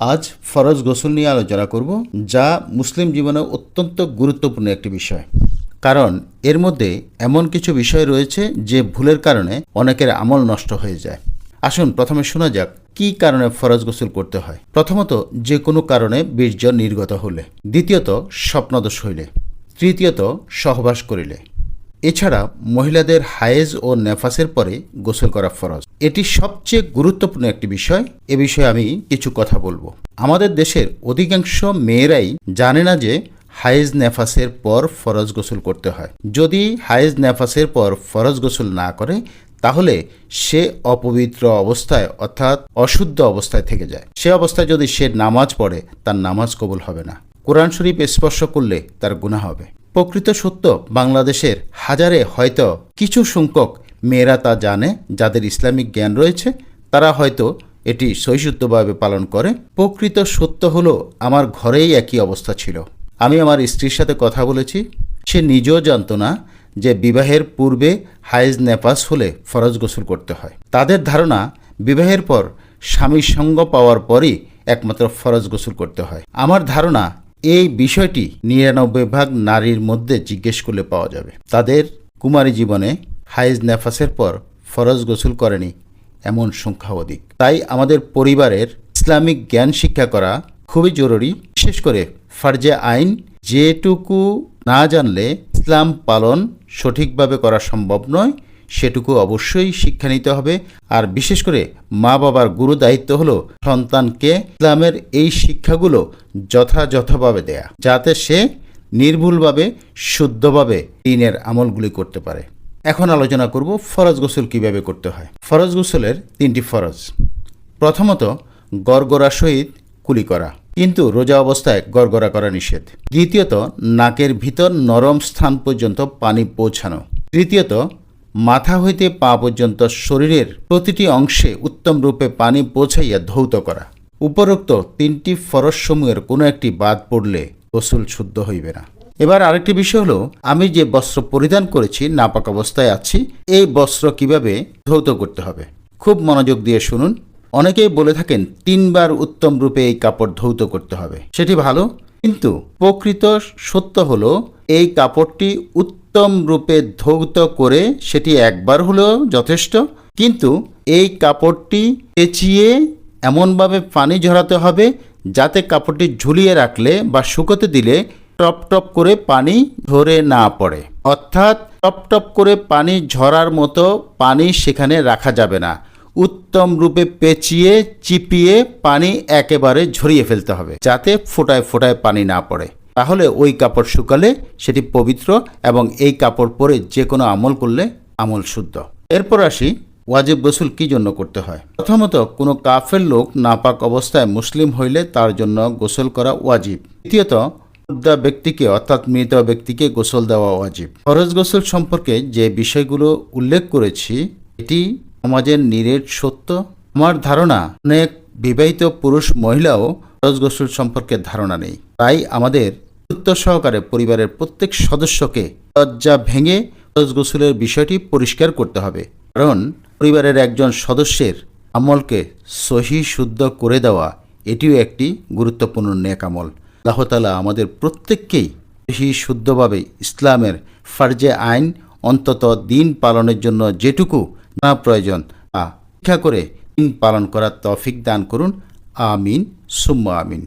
আজ ফরজ গোসল নিয়ে আলোচনা করব, যা মুসলিম জীবনে অত্যন্ত গুরুত্বপূর্ণ একটি বিষয়। কারণ এর মধ্যে এমন কিছু বিষয় রয়েছে যে ভুলের কারণে অনেকের আমল নষ্ট হয়ে যায়। আসুন প্রথমে শোনা যাক, কি কারণে ফরজ গোসল করতে হয়? প্রথমত, যে কোনো কারণে বীর্য নির্গত হলে। দ্বিতীয়ত, স্বপ্নদোষ হইলে। তৃতীয়ত, সহবাস করিলে। এছাড়া মহিলাদের হায়েজ ও নেফাসের পরে গোসল করা ফরজ। এটি সবচেয়ে গুরুত্বপূর্ণ একটি বিষয়। এ বিষয়ে আমি কিছু কথা বলব। আমাদের দেশের অধিকাংশ মেয়েরাই জানে না যে হায়েজ নেফাসের পর ফরজ গোসল করতে হয়। যদি হায়েজ নেফাসের পর ফরজ গোসল না করে, তাহলে সে অপবিত্র অবস্থায় অর্থাৎ অশুদ্ধ অবস্থায় থেকে যায়। সে অবস্থায় যদি সে নামাজ পড়ে, তার নামাজ কবুল হবে না। কোরআন শরীফ স্পর্শ করলে তার গুণা হবে। প্রকৃত সত্য, বাংলাদেশের হাজারে হয়তো কিছু সংখ্যক মেয়েরা তা জানে, যাদের ইসলামিক জ্ঞান রয়েছে, তারা হয়তো এটি সহিশুদ্ধভাবে পালন করে। প্রকৃত সত্য হলো, আমার ঘরেই একই অবস্থা ছিল। আমি আমার স্ত্রীর সাথে কথা বলেছি। সে নিজেও জানত না যে বিবাহের পূর্বে হায়েজ নেপাস হলে ফরজ গোসল করতে হয়। তাদের ধারণা, বিবাহের পর স্বামীর সঙ্গ পাওয়ার পরই একমাত্র ফরজ গোসল করতে হয়। আমার ধারণা এই বিষয়টি নিরানব্বই ভাগ নারীর মধ্যে জিজ্ঞেস করলে পাওয়া যাবে। তাদের কুমারী জীবনে হাইজ নেফাসের পর ফরজ গোসল করেনি এমন সংখ্যা অধিক। তাই আমাদের পরিবারের ইসলামিক জ্ঞান শিক্ষা করা খুবই জরুরি, বিশেষ করে ফার্জে আইন যেটুকু না জানলে ইসলাম পালন সঠিকভাবে করা সম্ভব নয় সেটুকু অবশ্যই শিক্ষা নিতে হবে। আর বিশেষ করে মা বাবার গুরু দায়িত্ব হলো সন্তানকে ইসলামের এই শিক্ষাগুলো যথাযথভাবে দেয়া, যাতে সে নির্ভুলভাবে, শুদ্ধভাবে দিনের আমলগুলি করতে পারে। এখন আলোচনা করব ফরজ গোসল কীভাবে করতে হয়। ফরজ গোসলের তিনটি ফরজ। প্রথমত, গড়গড়া সহিত কুলি করা, কিন্তু রোজা অবস্থায় গড়গড়া করা নিষেধ। দ্বিতীয়ত, নাকের ভিতর নরম স্থান পর্যন্ত পানি পৌঁছানো। তৃতীয়ত মাথা হইতে পা পর্যন্ত শরীরের প্রতিটি অংশে উত্তম রূপে পানি পৌঁছাইয়া ধৌত করা। উপরোক্ত তিনটি ফরজসমূহের কোনো একটি বাদ পড়লে গোসল শুদ্ধ হইবে না। এবার আরেকটি বিষয় হলো, আমি যে বস্ত্র পরিধান করেছি, নাপাক অবস্থায় আছি, এই বস্ত্র কীভাবে ধৌত করতে হবে? খুব মনোযোগ দিয়ে শুনুন। অনেকেই বলে থাকেন, তিনবার উত্তম রূপে এই কাপড় ধৌত করতে হবে। সেটি ভালো, কিন্তু প্রকৃত সত্য হলো, এই কাপড়টি উত্তম রূপে ধৌত করে সেটি একবার হলেও যথেষ্ট। কিন্তু এই কাপড়টি পেঁচিয়ে এমনভাবে পানি ঝরাতে হবে যাতে কাপড়টি ঝুলিয়ে রাখলে বা শুকোতে দিলে টপ টপ করে পানি ঝরে না পড়ে। অর্থাৎ টপ টপ করে পানি ঝরার মতো পানি সেখানে রাখা যাবে না। উত্তম রূপে পেঁচিয়ে, চিপিয়ে পানি একেবারে ঝরিয়ে ফেলতে হবে যাতে ফোটায় ফোটায় পানি না পড়ে। তাহলে ওই কাপড় শুকালে সেটি পবিত্র এবং এই কাপড় পরে যে কোনো আমল করলে আমল শুদ্ধ। এরপর আসি, ওয়াজিব গোসল কি জন্য করতে হয়? প্রথমত, কোনো কাফের লোক নাপাক অবস্থায় মুসলিম হইলে তার জন্য গোসল করা ওয়াজিব। দ্বিতীয়ত, মুদ্রা ব্যক্তিকে অর্থাৎ মৃত ব্যক্তিকে গোসল দেওয়া ওয়াজিব। ফরজ গোসল সম্পর্কে যে বিষয়গুলো উল্লেখ করেছি, এটি সমাজের নিরেট সত্য। আমার ধারণা, অনেক বিবাহিত পুরুষ মহিলাও ফরজ গোসল সম্পর্কে ধারণা নেই। তাই আমাদের গুরুত্ব সহকারে পরিবারের প্রত্যেক সদস্যকে লজ্জা ভেঙে ফরজ গোসলের বিষয়টি পরিষ্কার করতে হবে। কারণ পরিবারের একজন সদস্যের আমলকে সহি শুদ্ধ করে দেওয়া এটিও একটি গুরুত্বপূর্ণ নেক আমল। আল্লাহ তালা আমাদের প্রত্যেককেই সহি শুদ্ধভাবে ইসলামের ফার্জে আইন অন্তত দিন পালনের জন্য যেটুকু না প্রয়োজন তা শিক্ষা করে পালন করার তৌফিক দান করুন। আমিন। সুম্মা আমিন।